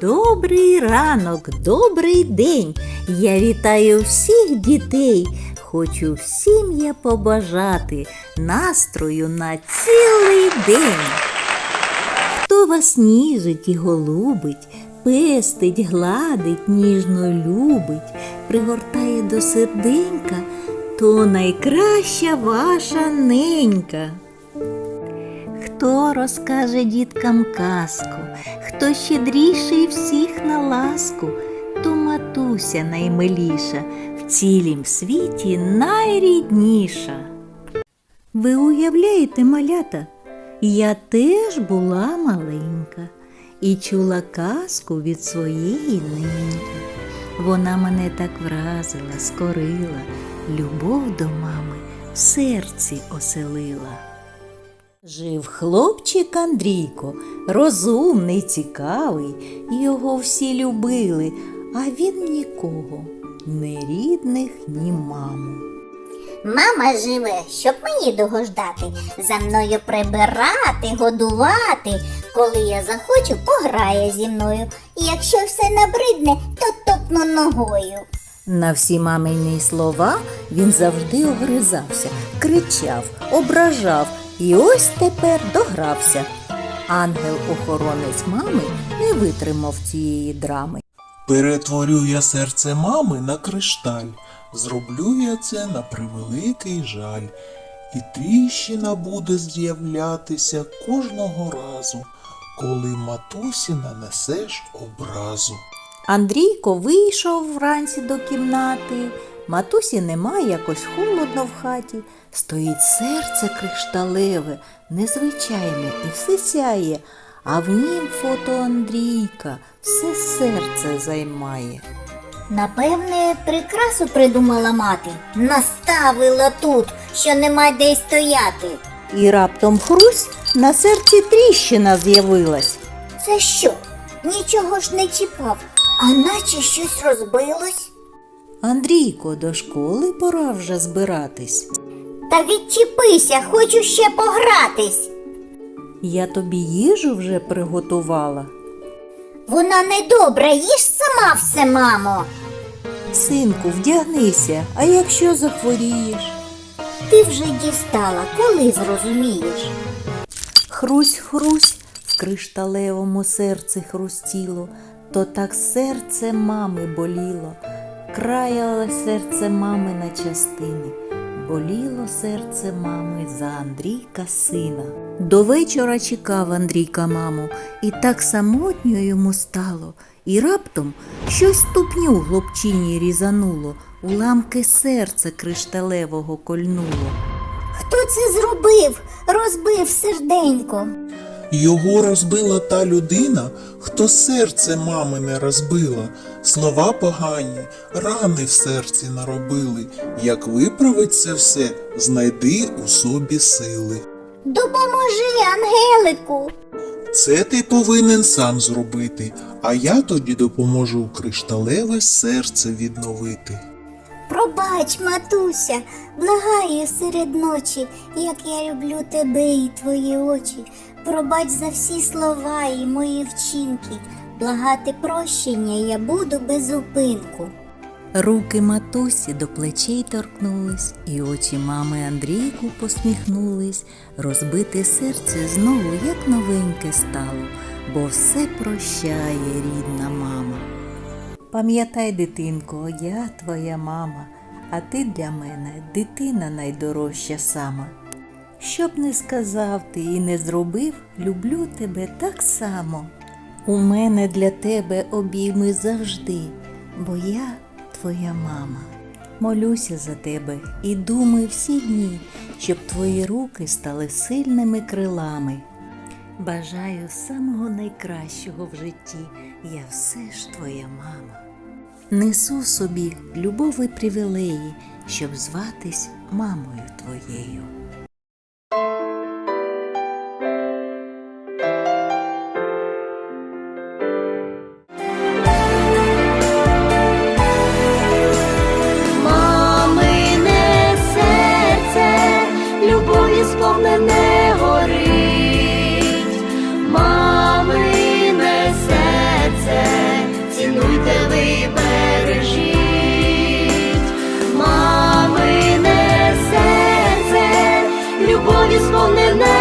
Добрий ранок, добрий день. Я вітаю всіх дітей. Хочу всім я побажати настрою на цілий день. Хто вас ніжить і голубить, пестить, гладить, ніжно любить, пригортає до серденька, то найкраща ваша ненька. Хто розкаже діткам казку, хто щедріший всіх на ласку, то матуся наймиліша, в цілім світі найрідніша. Ви уявляєте, малята, я теж була маленька і чула казку від своєї неньки. Вона мене так вразила, скорила, любов до мами в серці оселила. Жив хлопчик Андрійко, розумний, цікавий, його всі любили, а він нікого, ні рідних, ні маму. Мама живе, щоб мені догождати, за мною прибирати, годувати. Коли я захочу, пограє зі мною. Якщо все набридне, то топну ногою. На всі мамині слова він завжди огризався, кричав, ображав і ось тепер догрався. Ангел-охоронець мами не витримав цієї драми. Перетворю я серце мами на кришталь, зроблю я це на превеликий жаль, і тріщина буде з'являтися кожного разу, коли матусі нанесеш образу. Андрійко вийшов вранці до кімнати. Матусі нема, якось холодно в хаті. Стоїть серце кришталеве, незвичайне і все сяє, а в нім фото Андрійка все серце займає. Напевне, прикрасу придумала мати. Наставила тут, що нема де й стояти. І раптом хрусь на серці тріщина з'явилась. Це що? Нічого ж не чіпав, а наче щось розбилось. Андрійко, до школи пора вже збиратись. Та відчепися, хочу ще погратись. Я тобі їжу вже приготувала. Вона недобра, їж сама все, мамо. Синку, вдягнися, а якщо захворієш? Ти вже дістала, коли зрозумієш. Хрусь, хрусь в кришталевому серці хрустіло, то так серце мами боліло, краяло серце мами на частини, боліло серце мами за Андрійка сина. До вечора чекав Андрійка маму, і так самотньо йому стало, і раптом щось ступню хлопчині різануло, уламки серця кришталевого кольнуло. Хто це зробив? Розбив серденько. Його розбила та людина, хто серце мами не розбила, слова погані, рани в серці наробили. Як виправить це все, знайди у собі сили. Допоможи, Ангелику. Це ти повинен сам зробити, а я тоді допоможу кришталеве серце відновити. Пробач, матуся, благаю серед ночі, як я люблю тебе і твої очі. Пробач за всі слова і мої вчинки. Благати прощення я буду без зупинку. Руки матусі до плечей торкнулись, і очі мами Андрійку посміхнулись. Розбите серце знову як новеньке стало, бо все прощає рідна мама. Пам'ятай, дитинко, я твоя мама, а ти для мене дитина найдорожча сама. Щоб не сказав ти і не зробив, люблю тебе так само. У мене для тебе обійми завжди, бо я твоя мама. Молюся за тебе і думаю всі дні, щоб твої руки стали сильними крилами. Бажаю самого найкращого в житті, я все ж твоя мама. Несу собі любов і привілеї, щоб зватись мамою твоєю. наповнена.